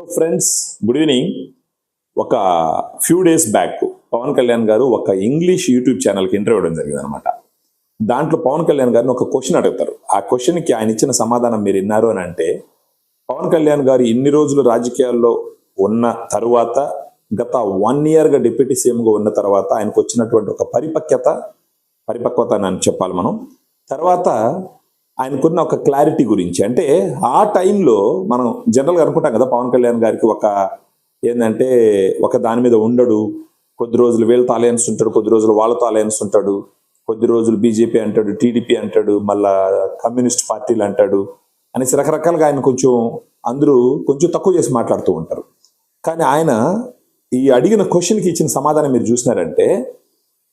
So friends good evening ఒక few days back Pawan Kalyan garu ఒక English YouTube ఛానల్కి interview ఇవ్వడం జరిగింది అనమాట దాంట్లో పవన్ కళ్యాణ్ గారిని ఒక క్వశ్చన్ అడుగుతారు. ఆ క్వశ్చన్కి ఆయన ఇచ్చిన సమాధానం మీరు విన్నారు అని అంటే పవన్ కళ్యాణ్ గారు ఇన్ని రోజులు రాజకీయాల్లో ఉన్న తరువాత గత వన్ ఇయర్గా డిప్యూటీ సీఎంగా ఉన్న తర్వాత ఆయనకు వచ్చినటువంటి ఒక పరిపక్వత పరిపక్వత అని చెప్పాలి మనం. తర్వాత ఆయనకున్న ఒక క్లారిటీ గురించి. అంటే ఆ టైంలో మనం జనరల్గా అనుకుంటాం కదా పవన్ కళ్యాణ్ గారికి ఒక ఏంటంటే ఒక దాని మీద ఉండడు. కొద్ది రోజులు వీళ్ళతో అలయన్స్ ఉంటాడు కొద్ది రోజులు వాళ్ళతో అలయన్స్ ఉంటాడు. కొద్ది రోజులు బీజేపీ అంటాడు టీడీపీ అంటాడు మళ్ళా కమ్యూనిస్ట్ పార్టీలు అంటాడు అనేసి రకరకాలుగా ఆయన కొంచెం అందరూ కొంచెం తక్కువ చేసి మాట్లాడుతూ ఉంటారు. కానీ ఆయన ఈ అడిగిన క్వశ్చన్కి ఇచ్చిన సమాధానం మీరు చూసినారంటే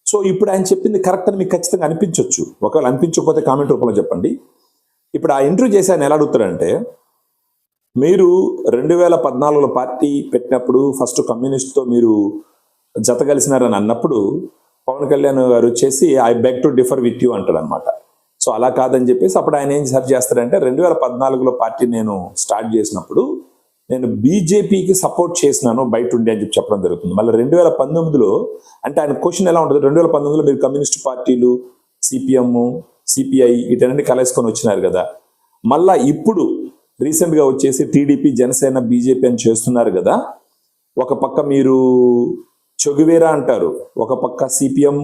సో ఇప్పుడు ఆయన చెప్పింది కరెక్ట్ అని మీకు ఖచ్చితంగా అనిపించవచ్చు ఒకవేళ అనిపించకపోతే కామెంట్ రూపంలో చెప్పండి. ఇప్పుడు ఆ ఇంటర్వ్యూ చేసి ఆయన ఎలా అడుగుతారంటే మీరు రెండు వేల పద్నాలుగులో పార్టీ పెట్టినప్పుడు ఫస్ట్ కమ్యూనిస్ట్తో మీరు జత కలిసినారని అన్నప్పుడు పవన్ కళ్యాణ్ గారు వచ్చేసి I beg to differ with you అంటాడు అనమాట సో అలా కాదని చెప్పేసి అప్పుడు ఆయన ఏం సర్చ్ చేస్తారంటే రెండు వేల పద్నాలుగులో పార్టీ నేను స్టార్ట్ చేసినప్పుడు నేను బీజేపీకి సపోర్ట్ చేసినాను బయట ఉండి అని చెప్పి చెప్పడం జరుగుతుంది. మళ్ళీ రెండు వేల పంతొమ్మిదిలో అంటే ఆయన క్వశ్చన్ ఎలా ఉంటుంది? రెండు వేల పంతొమ్మిదిలో మీరు కమ్యూనిస్ట్ పార్టీలు సిపిఎం సిపిఐ వీటన్నిటి కలేసుకొని వచ్చినారు కదా. మళ్ళా ఇప్పుడు రీసెంట్గా వచ్చేసి టీడీపీ జనసేన బీజేపీ అని చేస్తున్నారు కదా. ఒక పక్క మీరు చొగువేరా అంటారు ఒక పక్క సిపిఎం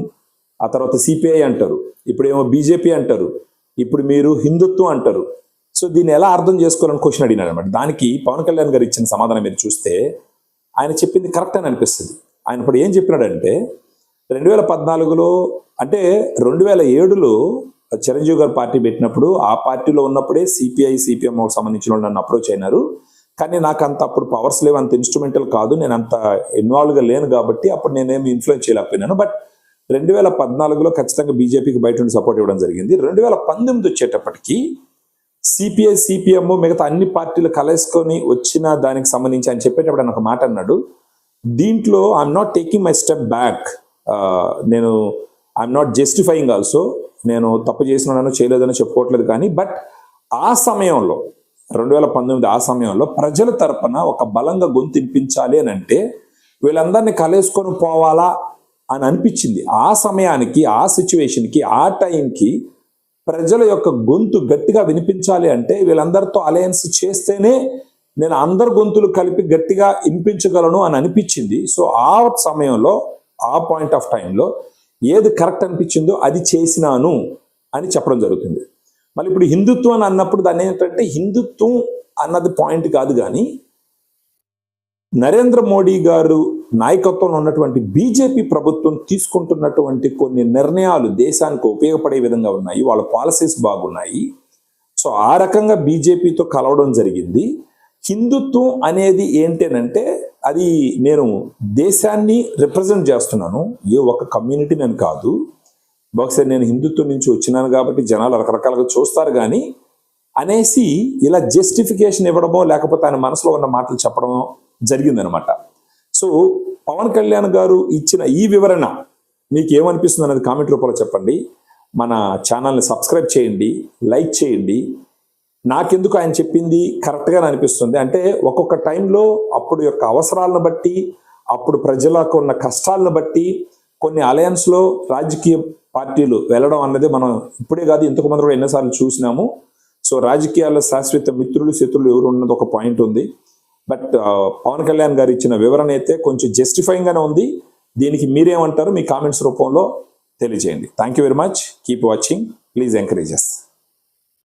ఆ తర్వాత సిపిఐ అంటారు ఇప్పుడేమో బీజేపీ అంటారు ఇప్పుడు మీరు హిందుత్వం అంటారు. సో దీన్ని ఎలా అర్థం చేసుకోవాలని క్వశ్చన్ అడిగినారు అనమాట దానికి పవన్ కళ్యాణ్ గారు ఇచ్చిన సమాధానం మీరు చూస్తే ఆయన చెప్పింది కరెక్ట్ అని అనిపిస్తుంది. ఆయన ఇప్పుడు ఏం చెప్పినాడంటే రెండు వేల పద్నాలుగులో అంటే రెండు వేల ఏడులో చిరంజీవి గారు పార్టీ పెట్టినప్పుడు ఆ పార్టీలో ఉన్నప్పుడే సిపిఐ సిపిఎం సంబంధించిన వాళ్ళు నన్ను అప్రోచ్ అయినారు. కానీ నాకు అంత అప్పుడు పవర్స్ లేవు అంత ఇన్స్ట్రుమెంటల్ కాదు నేను అంత ఇన్వాల్వ్గా లేను కాబట్టి అప్పుడు నేనేమి ఇన్ఫ్లుయెన్స్ చేయలేకపోయినాను. బట్ రెండు వేల పద్నాలుగులో ఖచ్చితంగా బీజేపీకి బయట నుండి సపోర్ట్ ఇవ్వడం జరిగింది. రెండు వేల పంతొమ్మిది వచ్చేటప్పటికి సిపిఐ సిపిఎం మిగతా అన్ని పార్టీలు కలేసుకొని వచ్చిన దానికి సంబంధించి అని చెప్పేటప్పుడు ఆయన ఒక మాట అన్నాడు. దీంట్లో I'm not taking my step back నేను ఐఎమ్ నాట్ జస్టిఫైయింగ్ ఆల్సో నేను తప్పు చేసినానో చేయలేదని చెప్పుకోవట్లేదు కానీ బట్ ఆ సమయంలో రెండు వేల పంతొమ్మిది ఆ సమయంలో ప్రజల తరపున ఒక బలంగా గొంతింపించాలి అని అంటే వీళ్ళందరినీ కలేసుకొని పోవాలా అని అనిపించింది. ఆ సమయానికి ఆ సిచ్యువేషన్కి ఆ టైంకి ప్రజల యొక్క గొంతు గట్టిగా వినిపించాలి అంటే వీళ్ళందరితో అలయన్స్ చేస్తేనే నేను అందరి గొంతులు కలిపి గట్టిగా వినిపించగలను అని అనిపించింది. సో ఆ సమయంలో ఆ పాయింట్ ఆఫ్ టైంలో ఏది కరెక్ట్ అనిపించిందో అది చేసినాను అని చెప్పడం జరుగుతుంది. మళ్ళీ ఇప్పుడు హిందుత్వం అని అన్నప్పుడు దాన్ని ఏంటంటే హిందుత్వం అన్నది పాయింట్ కాదు కానీ నరేంద్ర మోడీ గారు నాయకత్వంలో ఉన్నటువంటి బీజేపీ ప్రభుత్వం తీసుకుంటున్నటువంటి కొన్ని నిర్ణయాలు దేశానికి ఉపయోగపడే విధంగా ఉన్నాయి వాళ్ళ పాలసీస్ బాగున్నాయి. సో ఆ రకంగా బీజేపీతో కలవడం జరిగింది. హిందుత్వం అనేది ఏంటనంటే అది నేను దేశాన్ని రిప్రజెంట్ చేస్తున్నాను. ఏ ఒక కమ్యూనిటీ నేను కాదు. బహుశా నేను హిందుత్వం నుంచి వచ్చినాను కాబట్టి జనాలు రకరకాలుగా చూస్తారు కానీ అనేసి ఇలా జస్టిఫికేషన్ ఇవ్వడమో లేకపోతే ఆయన మనసులో ఉన్న మాటలు చెప్పడమో జరిగిందనమాట. సో పవన్ కళ్యాణ్ గారు ఇచ్చిన ఈ వివరణ మీకు ఏమనిపిస్తుంది అనేది కామెంట్ రూపంలో చెప్పండి. మన ఛానల్ని సబ్స్క్రైబ్ చేయండి లైక్ చేయండి నాకెందుకు ఆయన చెప్పింది కరెక్ట్గా అనిపిస్తుంది. అంటే ఒక్కొక్క టైంలో అప్పుడు యొక్క అవసరాలను బట్టి అప్పుడు ప్రజలకు ఉన్న కష్టాలను బట్టి కొన్ని అలయన్స్లో రాజకీయ పార్టీలు వెళ్ళడం అన్నది మనం ఇప్పుడే కాదు ఇంతకు ముందు కూడా ఎన్నోసార్లు చూసినాము. సో రాజకీయాల్లో శాశ్వత మిత్రులు శత్రులు ఎవరు ఉన్నది ఒక పాయింట్ ఉంది. బట్ పవన్ కళ్యాణ్ గారు ఇచ్చిన వివరణ అయితే కొంచెం జస్టిఫైయింగ్గానే ఉంది. దీనికి మీరేమంటారు మీ కామెంట్స్ రూపంలో తెలియజేయండి. Thank you very much. Keep watching. Please encourages